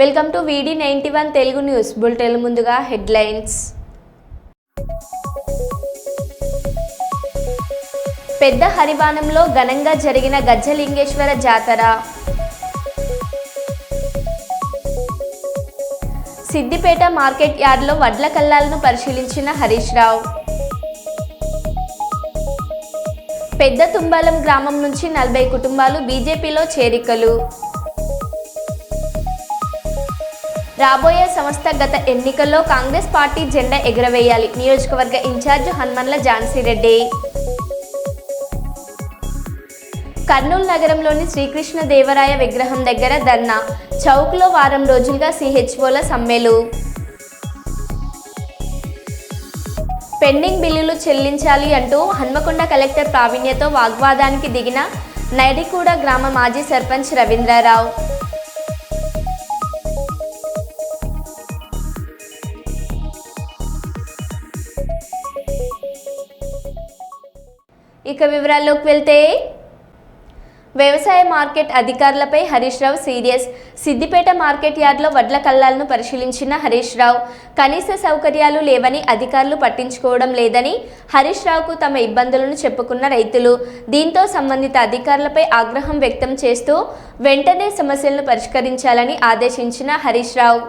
Welcome to వీడి ninety one Telugu news. Bulletin ముందుగా headlines. పెద్ద హరివానంలో ఘనంగా జరిగిన గజ్జలింగేశ్వర జాతర. సిద్దిపేట మార్కెట్ యార్డ్లో వడ్ల కల్లాలను పరిశీలించిన హరీష్ రావు. పెద్ద తుంబాలం గ్రామం నుంచి నలభై కుటుంబాలు బీజేపీలో చేరికలు. రాబోయే సంస్థ గత ఎన్నికల్లో కాంగ్రెస్ పార్టీ జెండా ఎగురవేయాలి. నియోజకవర్గ ఇన్ఛార్జ్ హనుమన్ల ఝాన్సీరెడ్డి కర్నూలు నగరంలోని శ్రీకృష్ణ దేవరాయ విగ్రహం దగ్గర ధర్నా. చౌక్లో వారం రోజులుగా సిహెచ్ఓల సమ్మెలు. పెండింగ్ బిల్లులు చెల్లించాలి అంటూ హన్మకొండ కలెక్టర్ ప్రావీణ్యతో వాగ్వాదానికి దిగిన నైడికూడ గ్రామ మాజీ సర్పంచ్ రవీంద్రరావు. ఇక వివరాల్లోకి వెళ్తే వ్యవసాయ మార్కెట్ అధికారులపై హరీష్ రావు సీరియస్. సిద్దిపేట మార్కెట్ యార్డ్లో వడ్ల కల్లాలను పరిశీలించిన హరీష్ రావు. కనీస సౌకర్యాలు లేవని అధికారులు పట్టించుకోవడం లేదని హరీష్ రావుకు తమ ఇబ్బందులను చెప్పుకున్న రైతులు. దీంతో సంబంధిత అధికారులపై ఆగ్రహం వ్యక్తం చేస్తూ వెంటనే సమస్యలను పరిష్కరించాలని ఆదేశించిన హరీష్ రావు.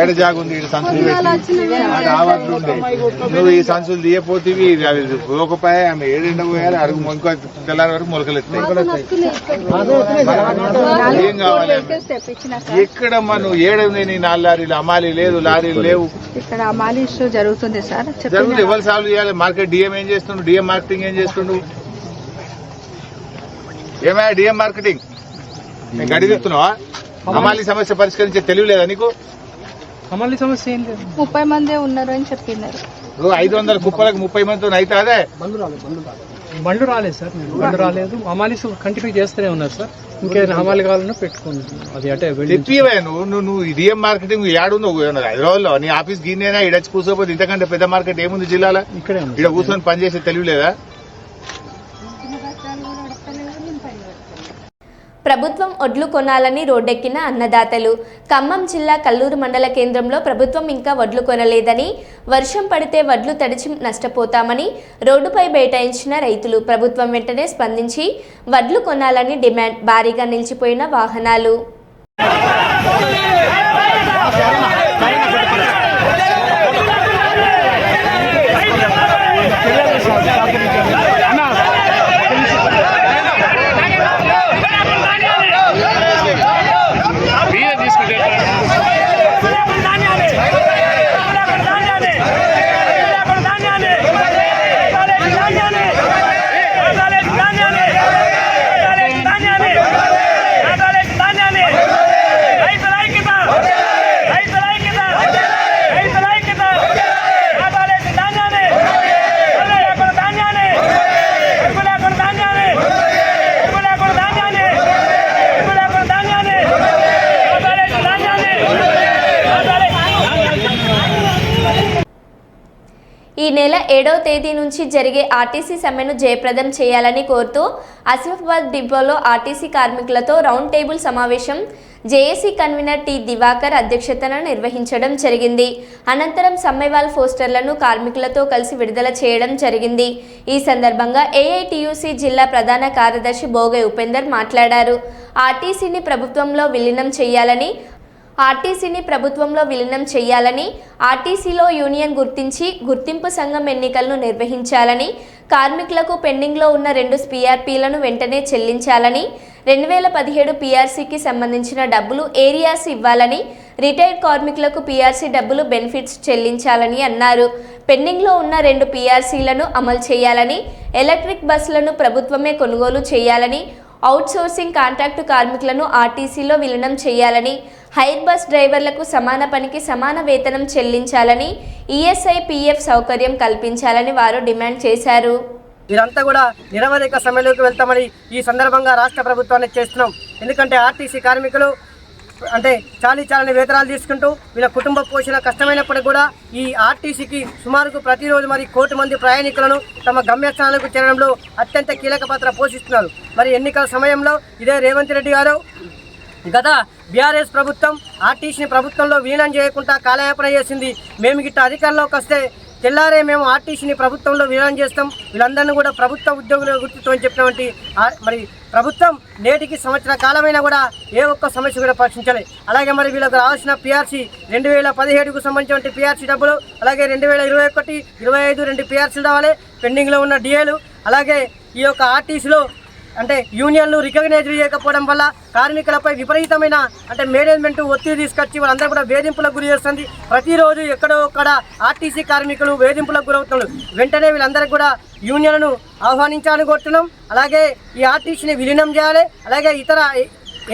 ఏడ జాగు ఉంది? ఈడ సంచులు రావట్లు ఉండే. నువ్వు ఈ సంచులు తీయపోతేవి అవి పోకపోయా? ఆమె ఏడిండ పోయారు అడుగు మొలక తెల్లారి వరకు మొలకలు ఎత్తాయి ఏం కావాలి ఎక్కడ మనం ఏడుంది నీ నాలుగు లారీలు? అమాలి లేదు లారీలు లేవు. ఇక్కడ మాలిష్ జరుగుతుంది సార్. జరుగుతుంది. ఎవరు సాల్వ్ చేయాలి? మార్కెట్ డిఎం ఏం చేస్తుండు? డిఎం మార్కెటింగ్ ఏం చేస్తుండు? ఏమయ్యా డిఎం మార్కెటింగ్? నేను గడి చెప్తున్నావా అమాలి సమస్య పరిష్కరించే తెలివి లేదా నీకు? అమలు సమస్య ఏం లేదు. ముప్పై మందే ఉన్నారు అని చెప్పినారు. ఐదు వందల కుప్పలకు ముప్పై మందితో అయితే అదే? బండ్లు రాలేదు సార్ బండ్లు రాలేదు. అమాలీస్ కంటిన్యూ చేస్తూనే ఉన్నారు సార్. ఇంకేదైనా హమాలి కావాలన్నా పెట్టుకోండి. అది అంటే వెళ్ళి తెప్పివే నువ్వు నువ్వు ఇడిఎం మార్కెటింగ్ ఏడుందో హైదరాబాద్లో నీ ఆఫీస్ గిన్నెనా ఇడచ్చి కూర్చోపోతే ఇంతకంటే పెద్ద మార్కెట్ ఏముంది జిల్లాలో? ఇక్కడే ఉంది ఇక్కడ కూర్చొని పనిచేసే తెలివి ప్రభుత్వం ఒడ్లు కొనాలని రోడ్డెక్కిన అన్నదాతలు. ఖమ్మం జిల్లా కల్లూరు మండల కేంద్రంలో ప్రభుత్వం ఇంకా వడ్లు కొనలేదని వర్షం పడితే వడ్లు తడిచి నష్టపోతామని రోడ్డుపై బైఠాయించిన రైతులు ప్రభుత్వం వెంటనే స్పందించి వడ్లు కొనాలని డిమాండ్ భారీగా నిలిచిపోయిన వాహనాలు. తేదీ నుంచి జరిగే ఆర్టీసీ సమ్మెను జయప్రదం చేయాలని కోరుతూ ఆసిఫాబాద్ డిపోలో ఆర్టీసీ కార్మికులతో రౌండ్ టేబుల్ సమావేశం జేఏసీ కన్వీనర్ టి దివాకర్ అధ్యక్షతన నిర్వహించడం జరిగింది. అనంతరం సమ్మెవాల్ పోస్టర్లను కార్మికులతో కలిసి విడుదల చేయడం జరిగింది. ఈ సందర్భంగా ఏఐటియుసి జిల్లా ప్రధాన కార్యదర్శి బోగై ఉపేందర్ మాట్లాడారు. ఆర్టీసీని ప్రభుత్వంలో విలీనం చేయాలని ఆర్టీసీని ప్రభుత్వంలో విలీనం చేయాలని ఆర్టీసీలో యూనియన్ గుర్తించి గుర్తింపు సంఘం ఎన్నికలను నిర్వహించాలని కార్మికులకు పెండింగ్లో ఉన్న రెండు స్పీఆర్పీలను వెంటనే చెల్లించాలని రెండు వేల పదిహేడు పీఆర్సీకి సంబంధించిన డబ్బులు ఏరియాస్ ఇవ్వాలని రిటైర్డ్ కార్మికులకు పీఆర్సీ డబ్బులు బెనిఫిట్స్ చెల్లించాలని అన్నారు. పెండింగ్లో ఉన్న రెండు పీఆర్సీలను అమలు చేయాలని ఎలక్ట్రిక్ బస్సులను ప్రభుత్వమే కొనుగోలు చేయాలని అవుట్సోర్సింగ్ కాంట్రాక్టు కార్మికులను ఆర్టీసీలో విలీనం చేయాలని హైర్ బస్ డ్రైవర్లకు సమాన పనికి సమాన వేతనం చెల్లించాలని ఈఎస్ఐ పిఎఫ్ సౌకర్యం కల్పించాలని వారు డిమాండ్ చేశారు. ఇదంతా కూడా నిరవధిక సమ్మెలోకి వెళ్తామని ఈ సందర్భంగా రాష్ట్ర ప్రభుత్వాన్ని చేస్తున్నాం. ఎందుకంటే ఆర్టీసీ కార్మికులు అంటే చాలీ చాలని వేతనాలు తీసుకుంటూ వీళ్ళ కుటుంబ పోషణ కష్టమైనప్పటికీ కూడా ఈ ఆర్టీసీకి సుమారుకు ప్రతిరోజు మరి కోటి మంది ప్రయాణికులను తమ గమ్యస్థానాలకు చేరడంలో అత్యంత కీలక పాత్ర పోషిస్తున్నారు. మరి ఎన్నికల సమయంలో ఇదే రేవంత్ రెడ్డి గారు గత బీఆర్ఎస్ ప్రభుత్వం ఆర్టీసీని ప్రభుత్వంలో విలీనం చేయకుండా కాలయాపన చేసింది. మేము గిట్ట అధికారంలోకి వస్తే తెల్లారే మేము ఆర్టీసీని ప్రభుత్వంలో విలీనం చేస్తాం. వీళ్ళందరినీ కూడా ప్రభుత్వ ఉద్యోగులుగా గుర్తిస్తామని చెప్పినటువంటి మరి ప్రభుత్వం నేటికి సంవత్సర కాలమైనా కూడా ఏ ఒక్క సమస్య కూడా పరిశీలించలేదు అలాగే మరి వీళ్ళకి రావాల్సిన పిఆర్సీ రెండు వేల పదిహేడుకు సంబంధించిన పిఆర్సీ డబ్బులు అలాగే రెండు వేల ఇరవై ఒకటి ఇరవై ఐదు రెండు పిఆర్సీలు రావాలి. పెండింగ్లో ఉన్న డిఏలు అలాగే ఈ యొక్క ఆర్టీసీలో అంటే యూనియన్లు రికగ్నైజ్ చేయకపోవడం వల్ల కార్మికులపై విపరీతమైన అంటే మేనేజ్మెంట్ ఒత్తిడి తీసుకొచ్చి వాళ్ళందరూ కూడా వేధింపులకు గురి చేస్తుంది. ప్రతిరోజు ఎక్కడో ఒక్కడ ఆర్టీసీ కార్మికులు వేధింపులకు గురవుతున్నారు. వెంటనే వీళ్ళందరికీ కూడా యూనియన్లను ఆహ్వానించాలని కోరుతున్నాం. అలాగే ఈ ఆర్టీసీని విలీనం చేయాలి. అలాగే ఇతర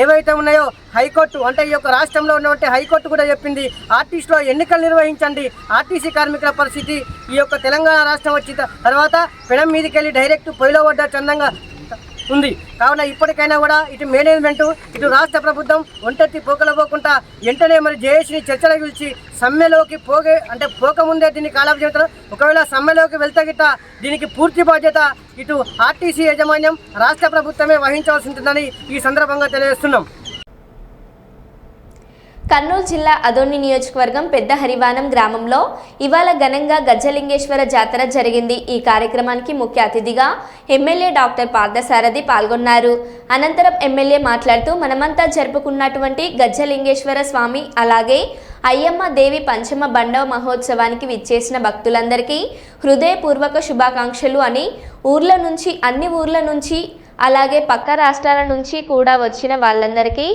ఏవైతే ఉన్నాయో హైకోర్టు అంటే ఈ యొక్క రాష్ట్రంలో ఉన్నటువంటి హైకోర్టు కూడా చెప్పింది ఆర్టీసీలో ఎన్నికలు నిర్వహించండి. ఆర్టీసీ కార్మికుల పరిస్థితి ఈ యొక్క తెలంగాణ రాష్ట్రం వచ్చిన తర్వాత పెనం మీదకి వెళ్ళి డైరెక్ట్ పొయ్యిలో పడ్డ చందంగా ఉంది. కావున ఇప్పటికైనా కూడా ఇటు మేనేజ్మెంట్ ఇటు రాష్ట్ర ప్రభుత్వం ఒంటెత్తి పోకలపోకుండా వెంటనే మరి జేఏసీని చర్చలకు పిలిచి సమ్మెలోకి పోగే అంటే పోకముందే దీన్ని కాలాపు చేస్తారు ఒకవేళ సమ్మెలోకి వెళ్తే గిట్ట దీనికి పూర్తి బాధ్యత ఇటు ఆర్టీసీ యాజమాన్యం రాష్ట్ర ప్రభుత్వమే వహించాల్సి ఉంటుందని ఈ సందర్భంగా తెలియజేస్తున్నాం. కర్నూలు జిల్లా అదోని నియోజకవర్గం పెద్ద హరివానం గ్రామంలో ఇవాళ ఘనంగా గజ్జలింగేశ్వర జాతర జరిగింది. ఈ కార్యక్రమానికి ముఖ్య అతిథిగా ఎమ్మెల్యే డాక్టర్ పార్థసారథి పాల్గొన్నారు. అనంతరం ఎమ్మెల్యే మాట్లాడుతూ మనమంతా జరుపుకున్నటువంటి గజ్జలింగేశ్వర స్వామి అలాగే అయ్యమ్మ దేవి పంచమ బండవ మహోత్సవానికి విచ్చేసిన భక్తులందరికీ హృదయపూర్వక శుభాకాంక్షలు అని ఊర్ల నుంచి అన్ని ఊర్ల నుంచి అలాగే పక్క రాష్ట్రాల నుంచి కూడా వచ్చిన వాళ్ళందరికీ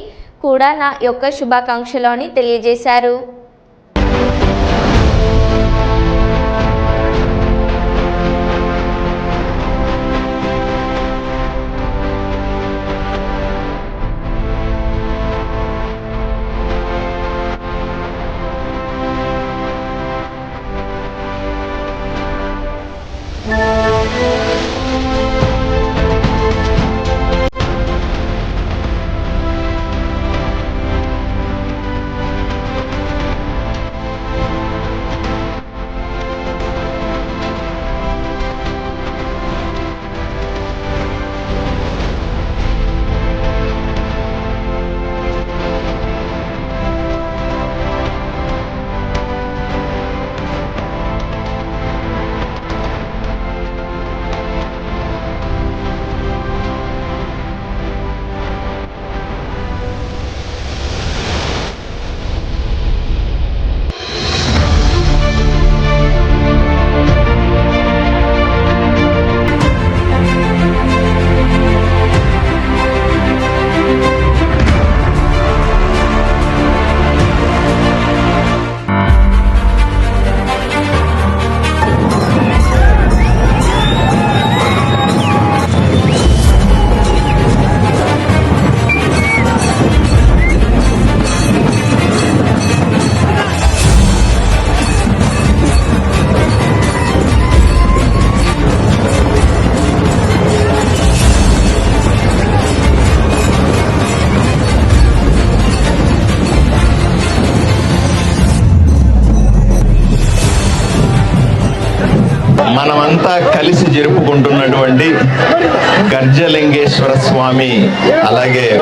కూడా నా యొక్క శుభాకాంక్షలు అని తెలియజేశారు.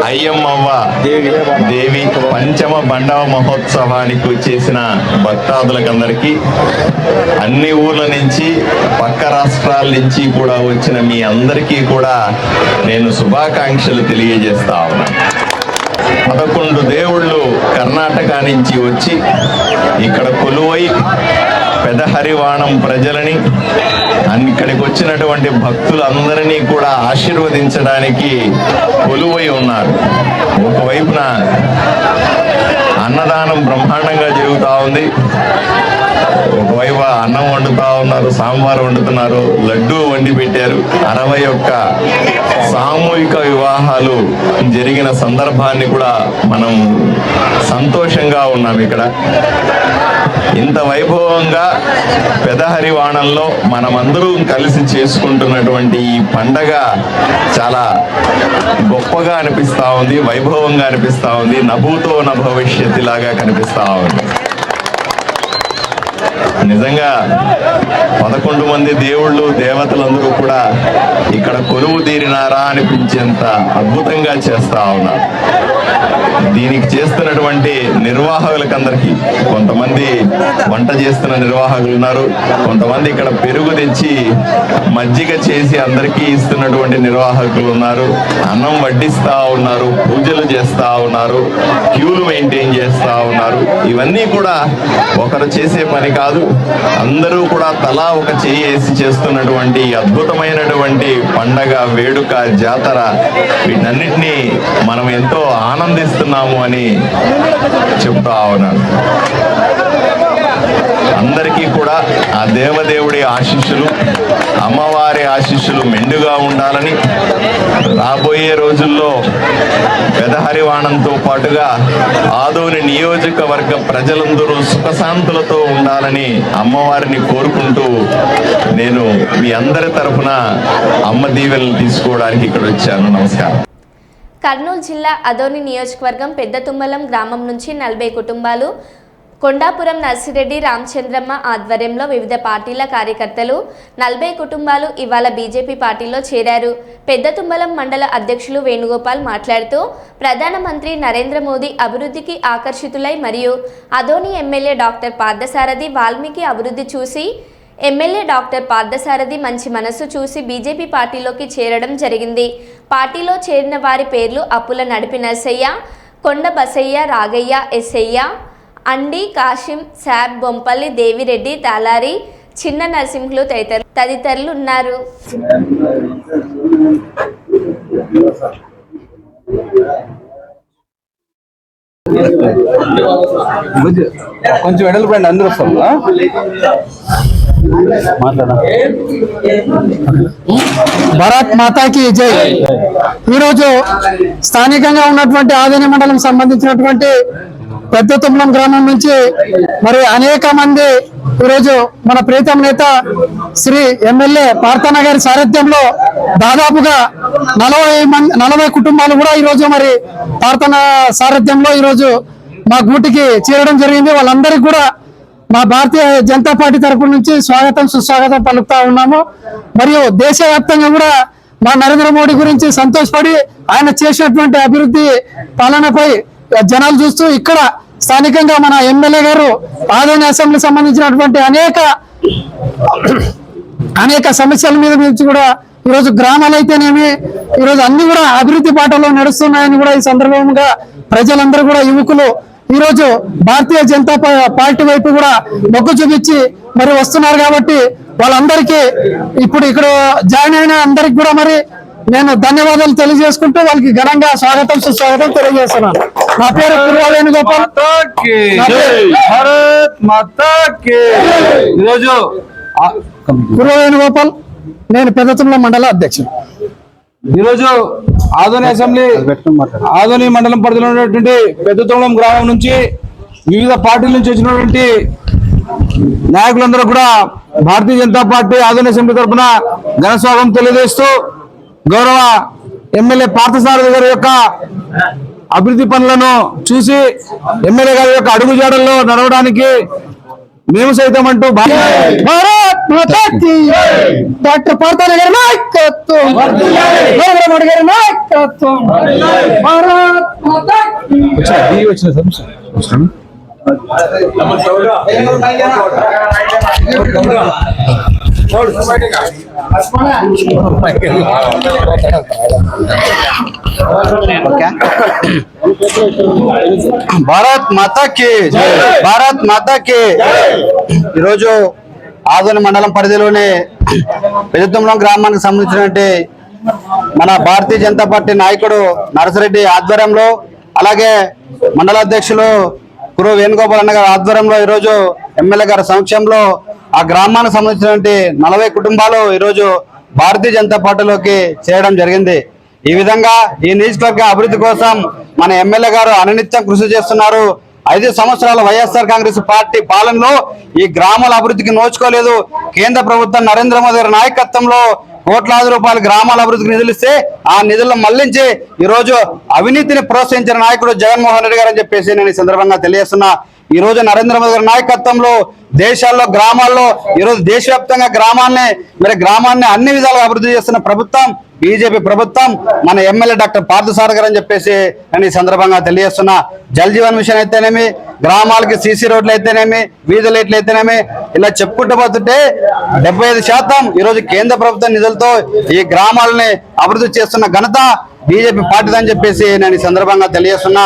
అయ్యమ్మవ్వ దేవి పంచమ బండవ మహోత్సవానికి వచ్చేసిన భక్తాదులకందరికీ అన్ని ఊర్ల నుంచి పక్క రాష్ట్రాల నుంచి కూడా వచ్చిన మీ అందరికీ కూడా నేను శుభాకాంక్షలు తెలియజేస్తా ఉన్నా. పదకొండు దేవుళ్ళు కర్ణాటక నుంచి వచ్చి ఇక్కడ కొలువై పెద్ద హరివాణం ప్రజలని ఇక్కడికి వచ్చినటువంటి భక్తులందరినీ కూడా ఆశీర్వదించడానికి కొలువై ఉన్నారు. ఒకవైపున అన్నదానం బ్రహ్మాండంగా జరుగుతా ఉంది. ఒకవైపు అన్నం వండుతా ఉన్నారు సాంబార్ వండుతున్నారు లడ్డూ వండి పెట్టారు. అరవై ఒక్క సామూహిక వివాహాలు జరిగిన సందర్భాన్ని కూడా మనం సంతోషంగా ఉన్నాం ఇక్కడ. ఇంత వైభవంగా పెదహరివాణంలో మనమందరూ కలిసి చేసుకుంటున్నటువంటి ఈ పండగ చాలా గొప్పగా అనిపిస్తా ఉంది వైభవంగా అనిపిస్తూ ఉంది నభూతో న భవిష్యత్తు లాగా కనిపిస్తా ఉంది. నిజంగా పదకొండు మంది దేవుళ్ళు దేవతలందరూ కూడా ఇక్కడ కొలువు తీరినారా అనిపించేంత అద్భుతంగా చేస్తా ఉన్నారు. దీనికి చేస్తున్నటువంటి నిర్వాహకులకందరికీ కొంతమంది వంట చేస్తున్న నిర్వాహకులు ఉన్నారు. కొంతమంది ఇక్కడ పెరుగు తెచ్చి మజ్జిగ చేసి అందరికీ ఇస్తున్నటువంటి నిర్వాహకులు ఉన్నారు. అన్నం వడ్డిస్తా ఉన్నారు పూజలు చేస్తా ఉన్నారు క్యూలు మెయింటైన్ చేస్తా ఉన్నారు. ఇవన్నీ కూడా ఒకరు చేసే పని కాదు. అందరూ కూడా తలా ఒక చేయి వేసి చేస్తున్నటువంటి అద్భుతమైనటువంటి పండగ వేడుక జాతర వీటన్నిటినీ మనం ఎంతో చేస్తున్నాము అని చెప్తా ఉన్నాను. అందరికీ కూడా ఆ దేవదేవుడి ఆశీస్సులు అమ్మవారి ఆశీస్సులు మెండుగా ఉండాలని రాబోయే రోజుల్లో పెదహరివాణంతో పాటుగా ఆదోని నియోజకవర్గ ప్రజలందరూ సుఖశాంతులతో ఉండాలని అమ్మవారిని కోరుకుంటూ నేను మీ అందరి తరఫున అమ్మ దీవెనలు తీసుకోవడానికి ఇక్కడ వచ్చాను. నమస్కారం. కర్నూలు జిల్లా అదోని నియోజకవర్గం పెద్ద తుమ్మలం గ్రామం నుంచి నలభై కుటుంబాలు కొండాపురం నర్సిరెడ్డి రామచంద్రమ్మ ఆధ్వర్యంలో వివిధ పార్టీల కార్యకర్తలు నలభై కుటుంబాలు ఇవాళ బీజేపీ పార్టీలో చేరారు. పెద్ద తుమ్మలం మండల అధ్యక్షులు వేణుగోపాల్ మాట్లాడుతూ ప్రధానమంత్రి నరేంద్ర మోదీ అభివృద్ధికి ఆకర్షితులై మరియు అదోని ఎమ్మెల్యే డాక్టర్ పార్థసారథి వాల్మీకి అభివృద్ధి చూసి ఎమ్మెల్యే డాక్టర్ పార్థసారథి మంచి మనస్సు చూసి బీజేపీ పార్టీలోకి చేరడం జరిగింది. పార్టీలో చేరిన వారి పేర్లు అప్పుల నడిపి నర్సయ్య కొండ బసయ్య రాగయ్య ఎస్సయ్య అండి కాశిం శాబ్ బొంపల్లి దేవిరెడ్డి తాలారి చిన్న నరసింహులు తదితరులు తదితరులు ఉన్నారు. కొంచెం వెడల్పండి అందరూ వస్తాం భరత్ మాతాకి జై. ఈరోజు స్థానికంగా ఉన్నటువంటి ఆదిని మండలం సంబంధించినటువంటి పెద్ద తుమ్మలం గ్రామం నుంచి మరి అనేక మంది ఈరోజు మన ప్రీతం నేత శ్రీ ఎమ్మెల్యే పార్థన గారి సారథ్యంలో దాదాపుగా నలభై మంది నలభై కుటుంబాలు కూడా ఈరోజు మరి పార్థన సారథ్యంలో ఈరోజు మా గూటికి చేరడం జరిగింది. వాళ్ళందరికీ కూడా మా భారతీయ జనతా పార్టీ తరపు నుంచి స్వాగతం సుస్వాగతం పలుకుతా ఉన్నాము. మరియు దేశవ్యాప్తంగా కూడా మా నరేంద్ర మోడీ గురించి సంతోషపడి ఆయన చేసినటువంటి అభివృద్ధి పాలనపై జనాలు చూస్తూ ఇక్కడ స్థానికంగా మన ఎమ్మెల్యే గారు ఆదాయ అసెంబ్లీ సంబంధించినటువంటి అనేక అనేక సమస్యల మీద నుంచి కూడా ఈరోజు గ్రామాలు అయితేనేమి ఈరోజు అన్ని కూడా అభివృద్ధి బాటలో నడుస్తున్నాయని కూడా ఈ సందర్భంగా ప్రజలందరూ కూడా యువకులు ఈ రోజు భారతీయ జనతా పార్టీ వైపు కూడా మొగ్గు చూపించి మరి వస్తున్నారు కాబట్టి వాళ్ళందరికీ ఇప్పుడు ఇక్కడ జాయిన్ అయిన అందరికి కూడా మరి నేను ధన్యవాదాలు తెలియజేసుకుంటూ వాళ్ళకి ఘనంగా స్వాగతం సుస్వాగతం తెలియజేస్తున్నాను. నా పేరు భారత్ మాతాకి. ఈరోజు వేణుగోపాల్ నేను పెద్దతుల మండల అధ్యక్షుడు. ఈరోజు ఆదోని అసెంబ్లీ ఆదోని మండలం పరిధిలో ఉన్నటువంటి పెద్దతోళం గ్రామం నుంచి వివిధ పార్టీల నుంచి వచ్చినటువంటి నాయకులందరూ కూడా భారతీయ జనతా పార్టీ ఆదోని అసెంబ్లీ తరఫున ఘన స్వాగతం తెలియజేస్తూ గౌరవ ఎమ్మెల్యే పార్థసారథి గారి యొక్క అభివృద్ధి పనులను చూసి ఎమ్మెల్యే గారి యొక్క అడుగుజాడల్లో నడవడానికి మేము సైతం అంటూ భారత్ మాతాకి డాక్టర్ పార్థాన గారి నాయకత్వం. నరేంద్ర మోడీ గారి నాయకత్వం భారత్ మాతాకి భారత్ మాతాకి భారత్ మాతాకి ఈరోజు ఆదోని మండలం పరిధిలోని పెద్దతుమ్మలం గ్రామానికి సంబంధించినటువంటి మన భారతీయ జనతా పార్టీ నాయకుడు నరసిరెడ్డి ఆధ్వర్యంలో అలాగే మండలాధ్యక్షులు గురు వేణుగోపాల్ అన్న గారి ఆధ్వర్యంలో ఈరోజు ఎమ్మెల్యే గారి సమక్షంలో ఆ గ్రామానికి సంబంధించినటువంటి నలభై కుటుంబాలు ఈరోజు భారతీయ జనతా పార్టీలోకి చేరడం జరిగింది. ఈ విధంగా ఈ నియోజకవర్గ అభివృద్ధి కోసం మన ఎమ్మెల్యే గారు అననిత్యం కృషి చేస్తున్నారు. ఐదు సంవత్సరాల వైఎస్ఆర్ కాంగ్రెస్ పార్టీ పాలనలో ఈ గ్రామాల అభివృద్ధికి నోచుకోలేదు. కేంద్ర ప్రభుత్వం నరేంద్ర మోదీ గారి నాయకత్వంలో కోట్లాది రూపాయల గ్రామాల అభివృద్ధికి నిధులు ఇస్తే ఆ నిధులను మళ్ళించి ఈరోజు అవినీతిని ప్రోత్సహించిన నాయకుడు జగన్మోహన్ రెడ్డి గారు అని చెప్పేసి నేను ఈ సందర్భంగా తెలియజేస్తున్నా. ఈ రోజు నరేంద్ర మోదీ గారి నాయకత్వంలో దేశాల్లో గ్రామాల్లో ఈరోజు దేశవ్యాప్తంగా గ్రామాన్ని మరి గ్రామాన్ని అన్ని విధాలుగా అభివృద్ధి చేస్తున్న ప్రభుత్వం బీజేపీ ప్రభుత్వం మన ఎమ్మెల్యే డాక్టర్ పార్థసారథి గారు అని చెప్పేసి నేను ఈ సందర్భంగా తెలియజేస్తున్నా. జల్ జీవన్ మిషన్ అయితేనేమి గ్రామాలకి సీసీ రోడ్లు అయితేనేమి వీధి లైట్లు అయితేనేమి ఇలా చెప్పుకుంటూ పోతుంటే డెబ్బై ఐదు శాతం ఈరోజు కేంద్ర ప్రభుత్వ నిధులతో ఈ గ్రామాలని అభివృద్ధి చేస్తున్న ఘనత బీజేపీ పార్టీదని చెప్పేసి నేను ఈ సందర్భంగా తెలియజేస్తున్నా.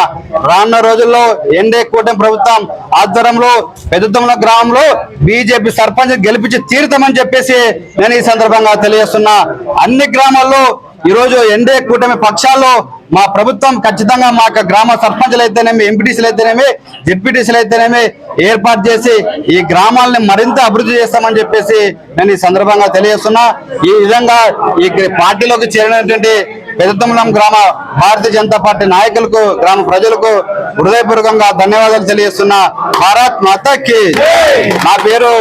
రానున్న రోజుల్లో ఎన్డీఏ కూటమి ప్రభుత్వం ఆధ్వర్యంలో పెద్దతుమ్మల గ్రామంలో బీజేపీ సర్పంచ్ గెలిపించి తీరుతామని చెప్పేసి నేను ఈ సందర్భంగా తెలియజేస్తున్నా. అన్ని గ్రామాల్లో ఈరోజు రోజు ఎన్డీఏ కూటమి పక్షాల్లో మా ప్రభుత్వం ఖచ్చితంగా మా యొక్క గ్రామ సర్పంచులు అయితేనేమి ఎంపీటీసీలు అయితేనేమి జెడ్పీటీసీలు అయితేనేమి ఏర్పాటు చేసి ఈ గ్రామాలని మరింత అభివృద్ధి చేస్తామని చెప్పేసి నేను ఈ సందర్భంగా తెలియజేస్తున్నా. ఈ విధంగా ఈ పార్టీలోకి చేరినటువంటి పెద్దతుమ్మలం గ్రామ భారతీయ జనతా పార్టీ నాయకులకు గ్రామ ప్రజలకు హృదయపూర్వకంగా ధన్యవాదాలు తెలియజేస్తున్నా. భారత్ మాతాకి. నా పేరు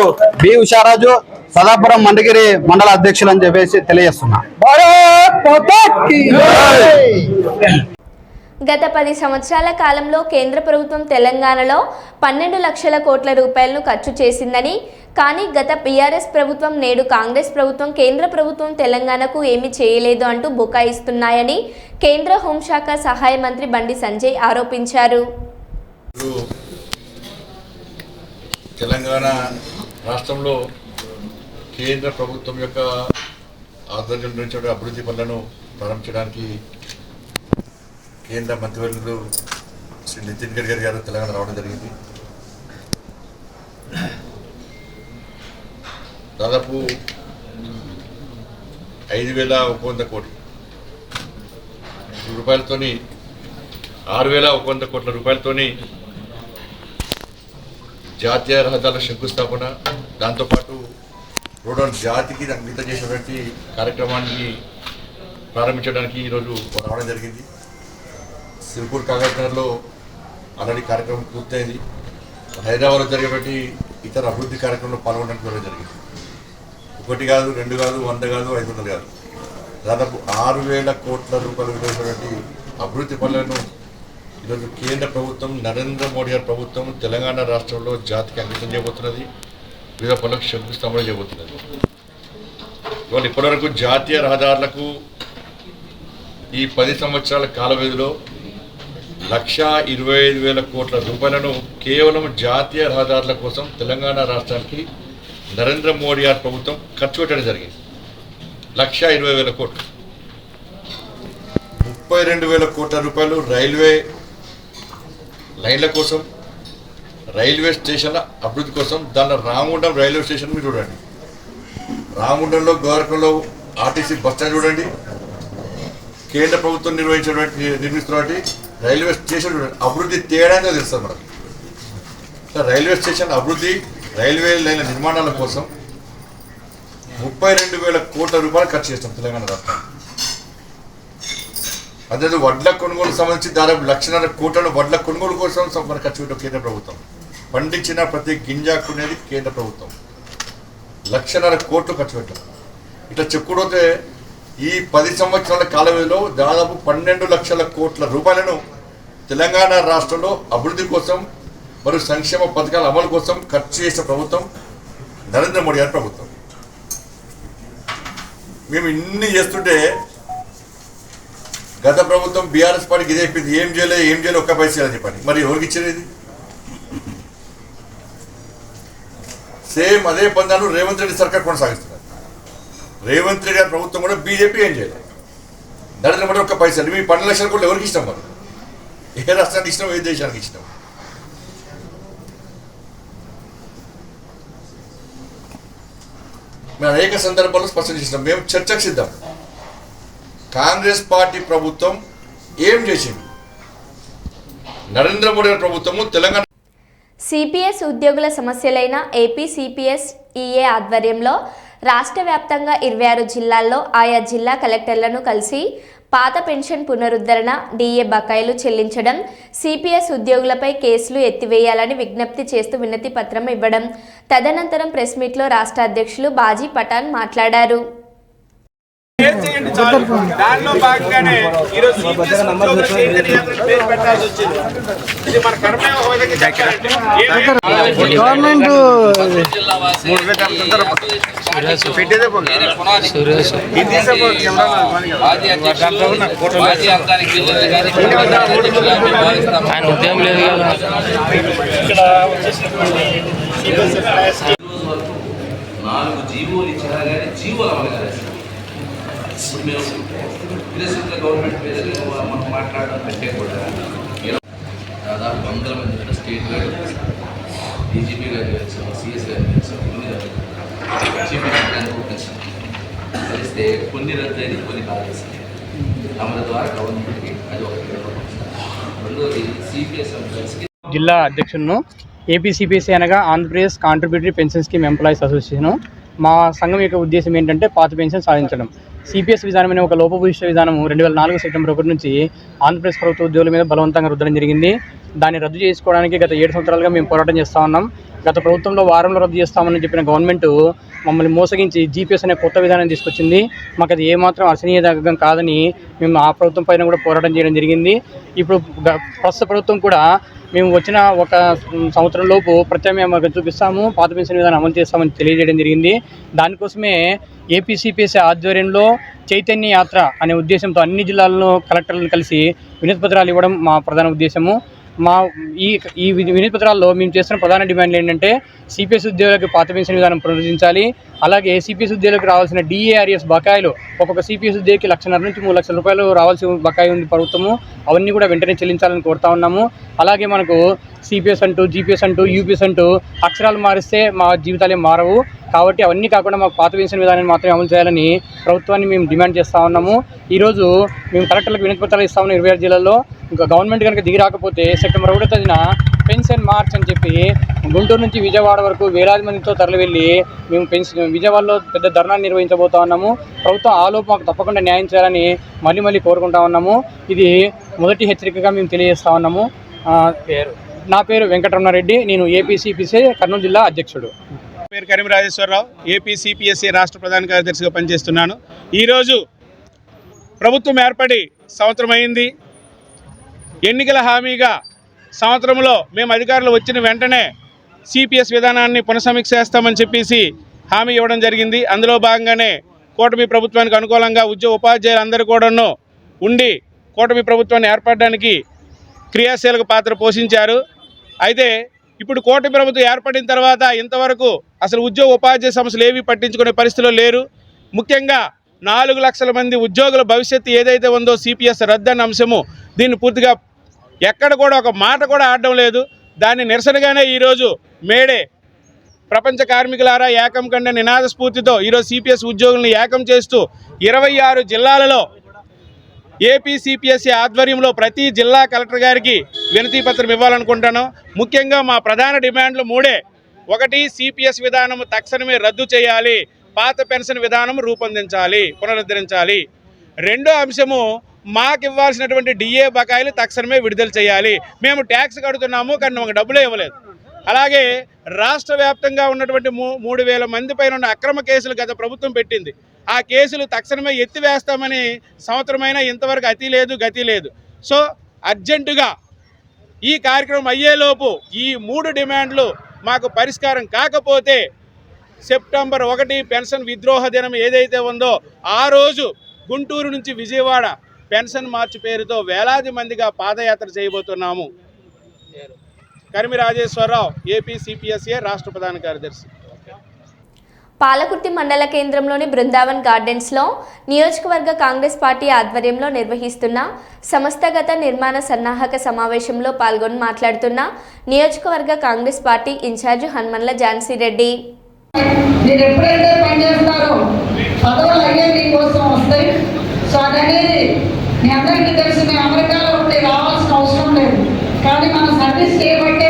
బి ఉషారాజు. సదాపురం మండగిరి మండల అధ్యక్షులు అని చెప్పేసి తెలియజేస్తున్నా. గత పది సంవత్సరాల కాలంలో కేంద్ర ప్రభుత్వం తెలంగాణలో పన్నెండు లక్షల కోట్ల రూపాయలను ఖర్చు చేసిందని కానీ గత బీఆర్ఎస్ ప్రభుత్వం నేడు కాంగ్రెస్ ప్రభుత్వం కేంద్ర ప్రభుత్వం తెలంగాణకు ఏమీ చేయలేదు అంటూ బుకాయిస్తున్నాయని కేంద్ర హోంశాఖ సహాయ మంత్రి బండి సంజయ్ ఆరోపించారు. తెలంగాణ రాష్ట్రంలో కేంద్ర ప్రభుత్వం యొక్క ఆధ్వర్యం నుంచి అభివృద్ధి పనులను ప్రారంభించడానికి కేంద్ర మంత్రివర్యులు శ్రీ నితిన్ గడ్కరీ గారు తెలంగాణ రావడం జరిగింది. దాదాపు ఐదు వేల ఒక వంద కోట్లు. రూపాయలతోని ఆరు వేల ఒక వంద కోట్ల రూపాయలతోని జాతీయ రహదారుల శంకుస్థాపన దాంతోపాటు రోడ్డు జాతికి అంకితం చేసినటువంటి కార్యక్రమాన్ని ప్రారంభించడానికి ఈరోజు రావడం జరిగింది. సిరిపూర్ కాగజ్నగర్లో ఆల్రెడీ కార్యక్రమం పూర్తయింది. హైదరాబాద్లో జరిగేటువంటి ఇతర అభివృద్ధి కార్యక్రమంలో పాల్గొనడానికి వెళ్ళడం జరిగింది. ఒకటి కాదు రెండు కాదు వంద కాదు ఐదు వందలు కాదు. దాదాపు ఆరు వేల కోట్ల రూపాయలు విలువైనటువంటి అభివృద్ధి పనులను ఈరోజు కేంద్ర ప్రభుత్వం నరేంద్ర మోడీ గారి ప్రభుత్వం తెలంగాణ రాష్ట్రంలో జాతికి అంకితం చేయబోతున్నది. లేదా పనులకు శంకుస్థాపన చేయబోతున్నది. ఇవాళ ఇప్పటివరకు జాతీయ రహదారులకు ఈ పది సంవత్సరాల కాల వ్యధిలో లక్షా ఇరవై ఐదు వేల కోట్ల రూపాయలను కేవలం జాతీయ రహదారుల కోసం తెలంగాణ రాష్ట్రానికి నరేంద్ర మోడీ గారి ప్రభుత్వం ఖర్చు పెట్టడం జరిగింది. లక్షా ఇరవై వేల కోట్లు. ముప్పై రెండు వేల కోట్ల రూపాయలు రైల్వే లైన్ల కోసం రైల్వే స్టేషన్ల అభివృద్ధి కోసం దానిలో రామగుండం రైల్వే స్టేషన్ మీరు చూడండి. రామగుండంలో గోరకంలో ఆర్టీసీ బస్ స్టాండ్ చూడండి. కేంద్ర ప్రభుత్వం నిర్వహించినటువంటి నిర్మిస్తున్నటువంటి రైల్వే స్టేషన్ చూడండి. అభివృద్ధి తేడానే తెలుస్తుంది మనకు రైల్వే స్టేషన్ అభివృద్ధి రైల్వే లైన్ల నిర్మాణాల కోసం ముప్పై రెండు వేల కోట్ల రూపాయలు ఖర్చు చేస్తాం తెలంగాణ రాష్ట్రం. అదే వడ్ల కొనుగోలు సంబంధించి దాదాపు లక్షన్నర కోట్లను వడ్ల కొనుగోలు కోసం మన ఖర్చు పెట్టాం కేంద్ర ప్రభుత్వం. పండించిన ప్రతి గింజాకునేది కేంద్ర ప్రభుత్వం. లక్షన్నర కోట్లు ఖర్చు పెట్టారు ఇట్లా చెప్పుకుంటే ఈ పది సంవత్సరాల కాల వ్యవధిలో దాదాపు పన్నెండు లక్షల కోట్ల రూపాయలను తెలంగాణ రాష్ట్రంలో అభివృద్ధి కోసం మరియు సంక్షేమ పథకాల అమలు కోసం ఖర్చు చేసిన ప్రభుత్వం నరేంద్ర మోడీ గారి ప్రభుత్వం. మేము ఇన్ని చేస్తుంటే గత ప్రభుత్వం బీఆర్ఎస్ పార్టీకి ఇదే చెప్పింది. ఏం చేయలేదు ఏం చేయలేదు ఒక్క పైసలు అని చెప్పండి. మరి ఎవరికి ఇచ్చేది సేమ్ అదే పందాలు రేవంత్ రెడ్డి సర్కార్ కొనసాగిస్తున్నారు. రేవంత్ రెడ్డి గారి ప్రభుత్వం కూడా బీజేపీ ఏం చేయలేదు. నరేంద్ర మోడీ ఒక్క పైసలు మీ పన్నెండు లక్షలు కూడా ఎవరికి ఇష్టం మరి ఏ రాష్ట్రానికి ఇష్టం ఏ దేశానికి ఇష్టం? మేము అనేక సందర్భాల్లో స్పష్టం చేసినాం. మేము చర్చకు సిద్ధం. కాంగ్రెస్ పార్టీ ప్రభుత్వం ఏం చేసింది? నరేంద్ర మోడీ ప్రభుత్వము తెలంగాణ సిపిఎస్ ఉద్యోగుల సమస్యలైన ఏపీ సిపిఎస్ ఈఏ ఆధ్వర్యంలో రాష్ట్ర వ్యాప్తంగా ఇరవై ఆరు జిల్లాల్లో ఆయా జిల్లా కలెక్టర్లను కలిసి పాత పెన్షన్ పునరుద్ధరణ డిఏ బకాయిలు చెల్లించడం సిపిఎస్ ఉద్యోగులపై కేసులు ఎత్తివేయాలని విజ్ఞప్తి చేస్తూ వినతి పత్రం ఇవ్వడం. తదనంతరం ప్రెస్ మీట్లో రాష్ట్ర అధ్యక్షులు బాజీ పఠాన్ మాట్లాడారు. దానిలో భాగంగానే ఈరోజు సిపిఎస్ ఉద్యోగుల చైతన్య యాత్రని పేరు పెట్టాల్సి వచ్చింది. ఇది మన కర్మే ఒక విధంగా చెప్పాలంటే ఏమైనా గవర్నమెంట్ ఆయన ఉద్యమం లేదు కదా. నాలుగు జీవోలు ఇచ్చినా కానీ జీవోలు అమలు కాలేదు. సార్. గవర్నమెంట్ మీద మనం మాట్లాడడం కంటే కూడా దాదాపు వందల మంది స్టేట్ గారు డీజీపీ గారు కలిసాం సిఎస్ గారు కలిసాం కొన్ని చీఫ్ మినిస్టర్ కలిసాం కలిస్తే కొన్ని రద్దయిన కొన్ని కాలేదు అమలు ద్వారా గవర్నమెంట్కి అది ఒక రెండోది సిపిఎస్ కలిసి జిల్లా అధ్యక్షులను ఏపీసీపీసీ అనగా Andhra Pradesh contributory pension scheme employees association మా సంఘం యొక్క ఉద్దేశం ఏంటంటే పాత పెన్షన్ సాధించడం సిపిఎస్ విధానం అనే ఒక లోపభూయిష్ట విధానం రెండు వేల నాలుగు సెప్టెంబర్ ఒకటి నుంచి ఆంధ్రప్రదేశ్ ప్రభుత్వ ఉద్యోగుల మీద బలవంతంగా రుద్దడం జరిగింది. దాన్ని రద్దు చేసుకోవడానికి గత ఏడు సంవత్సరాలుగా మేము పోరాటం చేస్తూ ఉన్నాం. గత ప్రభుత్వంలో వారంలో రద్దు చేస్తామని చెప్పిన గవర్నమెంట్ మమ్మల్ని మోసగించి జీపీఎస్ అనే కొత్త విధానం తీసుకొచ్చింది. మాకు అది ఏమాత్రం అసహనీయదగ్గం కాదని మేము ఆ ప్రభుత్వం పైన కూడా పోరాటం చేయడం జరిగింది. ఇప్పుడు ప్రస్తుత ప్రభుత్వం కూడా మేము వచ్చిన ఒక సంవత్సరం లోపు ప్రత్యామ్నాయం చూపిస్తాము. పాత పెన్షన్ విధానం అమలు చేస్తామని తెలియజేయడం జరిగింది. దానికోసమే ఏపీసీపీఎస్సీ ఆధ్వర్యంలో చైతన్య యాత్ర అనే ఉద్దేశంతో అన్ని జిల్లాల్లో కలెక్టర్లను కలిసి వినతిపత్రాలు ఇవ్వడం మా ప్రధాన ఉద్దేశము. మా ఈ ఈ విని- వినతి పత్రాల్లో మేము చేస్తున్న ప్రధాన డిమాండ్లు ఏంటంటే సిపిఎస్ ఉద్యోగులకు పాత పెన్షన్ విధానం పునరుద్ధరించాలి అలాగే సిపిఎస్ ఉద్యోగులకు రావాల్సిన డిఏఆర్ఎస్ బకాయిలు ఒక్కొక్క సిపిఎస్ ఉద్యోగికి లక్షన్నర నుంచి మూడు లక్షల రూపాయలు రావాల్సి బకాయి ఉంది ప్రభుత్వము. అవన్నీ కూడా వెంటనే చెల్లించాలని కోరుతా ఉన్నాము. అలాగే మనకు సిపిఎస్ అంటూ జీపీఎస్ అంటూ యూపీఎస్ అంటూ అక్షరాలు మారిస్తే మా జీవితాలే మారవు. కాబట్టి అవన్నీ కాకుండా మాకు పాత పెన్షన్ విధానాన్ని మాత్రమే అమలు చేయాలని ప్రభుత్వాన్ని మేము డిమాండ్ చేస్తూ ఉన్నాము. ఈరోజు మేము కలెక్టర్లకు వినతి పత్రాలు ఇస్తా ఉన్నాం ఇరవై ఆరు జిల్లాల్లో. ఇంకా గవర్నమెంట్ కనుక దిగి రాకపోతే సెప్టెంబర్ ఒకటో తేదీన పెన్షన్ మార్చ్ అని చెప్పి గుంటూరు నుంచి విజయవాడ వరకు వేలాది మందితో తరలి వెళ్ళి మేము పెన్షన్ విజయవాడలో పెద్ద ధర్నాన్ని నిర్వహించబోతా ఉన్నాము. ప్రభుత్వం ఆలోపు మాకు తప్పకుండా న్యాయం చేయాలని మళ్ళీ మళ్ళీ కోరుకుంటా ఉన్నాము. ఇది మొదటి హెచ్చరికగా మేము తెలియజేస్తా ఉన్నాము. పేరు నా పేరు వెంకటరమణారెడ్డి. నేను ఏపీసీపీసీ కర్నూలు జిల్లా అధ్యక్షుడు. పేరు కరీం రాజేశ్వరరావు ఏపీ సిపిఎస్సి రాష్ట్ర ప్రధాన కార్యదర్శిగా పనిచేస్తున్నాను. ఈరోజు ప్రభుత్వం ఏర్పడి సంవత్సరం అయింది. ఎన్నికల హామీగా సంవత్సరంలో మేము అధికారులు వచ్చిన వెంటనే సిపిఎస్ విధానాన్ని పునఃసమీక్ష చేస్తామని చెప్పేసి హామీ ఇవ్వడం జరిగింది. అందులో భాగంగానే కూటమి ప్రభుత్వానికి అనుకూలంగా ఉద్యోగ ఉపాధ్యాయులందరూ కూడాను ఉండి కూటమి ప్రభుత్వాన్ని ఏర్పడడానికి క్రియాశీలక పాత్ర పోషించారు. అయితే ఇప్పుడు కోటి ప్రభుత్వం ఏర్పడిన తర్వాత ఇంతవరకు అసలు ఉద్యోగ ఉపాధ్యాయ సమస్యలు ఏవి పట్టించుకునే పరిస్థితిలో లేరు. ముఖ్యంగా నాలుగు లక్షల మంది ఉద్యోగుల భవిష్యత్తు ఏదైతే ఉందో సిపిఎస్ రద్దన్న అంశము దీన్ని పూర్తిగా ఎక్కడ కూడా ఒక మాట కూడా ఆడడం లేదు. దాన్ని నిరసనగానే ఈరోజు మేడే ప్రపంచ కార్మికులారా ఏకం కంటే నినాద స్ఫూర్తితో ఈరోజు సిపిఎస్ ఉద్యోగులను ఏకం చేస్తూ ఇరవై ఆరు జిల్లాలలో ఏపీ సిపిఎస్సి ఆధ్వర్యంలో ప్రతి జిల్లా కలెక్టర్ గారికి వినతి పత్రం ఇవ్వాలనుకుంటాను. ముఖ్యంగా మా ప్రధాన డిమాండ్లు మూడే. ఒకటి సిపిఎస్ విధానం తక్షణమే రద్దు చేయాలి. పాత పెన్షన్ విధానం రూపొందించాలి పునరుద్ధరించాలి. రెండో అంశము మాకు ఇవ్వాల్సినటువంటి డిఏ బకాయిలు తక్షణమే విడుదల చేయాలి. మేము ట్యాక్స్ కడుతున్నాము కానీ మాకు డబ్బులే ఇవ్వలేదు. అలాగే రాష్ట్ర వ్యాప్తంగా ఉన్నటువంటి మూ మూడు వేల మంది పైన ఉన్న అక్రమ కేసులు గత ప్రభుత్వం పెట్టింది. ఆ కేసులు తక్షణమే ఎత్తివేస్తామని సంవత్సరమైనా ఇంతవరకు అతి లేదు గతి లేదు. సో అర్జెంటుగా ఈ కార్యక్రమం అయ్యేలోపు ఈ మూడు డిమాండ్లు మాకు పరిష్కారం కాకపోతే సెప్టెంబర్ ఒకటి పెన్షన్ విద్రోహ దినం ఏదైతే ఉందో ఆ రోజు గుంటూరు నుంచి విజయవాడ పెన్షన్ మార్చి పేరుతో వేలాది మందిగా పాదయాత్ర చేయబోతున్నాము. కరిమి రాజేశ్వరరావు ఏపీ సిపిఎస్ఏ రాష్ట్ర ప్రధాన కార్యదర్శి. పాలకుర్తి మండల కేంద్రంలోని బృందావన్ గార్డెన్స్లో నియోజకవర్గ కాంగ్రెస్ పార్టీ ఆధ్వర్యంలో నిర్వహిస్తున్న సంస్థాగత నిర్మాణ సన్నాహక సమావేశంలో పాల్గొని మాట్లాడుతున్న నియోజకవర్గ కాంగ్రెస్ పార్టీ ఇన్ఛార్జ్ హనుమన్ల ఝాన్సీ రెడ్డి. ఎప్పుడైతే పనిచేస్తారో పదవులు అయ్యే మీకోసం వస్తాయి. సో అదనేది మీ అందరికీ మేము అమెరికాలో ఉండి రావాల్సిన అవసరం లేదు. కానీ మన సర్వీస్ చేయబట్టే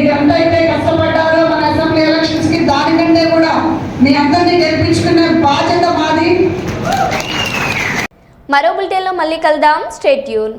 మీరు ఎంతైతే కష్టపడ్డారో మన అసెంబ్లీ ఎలక్షన్స్కి దానికంటే కూడా మీ అందరినీ గెలిపించుకునే బాధ్యత మాది. మరో బులెటిన్లో మళ్ళీ కలుద్దాం. స్టేట్ యూన్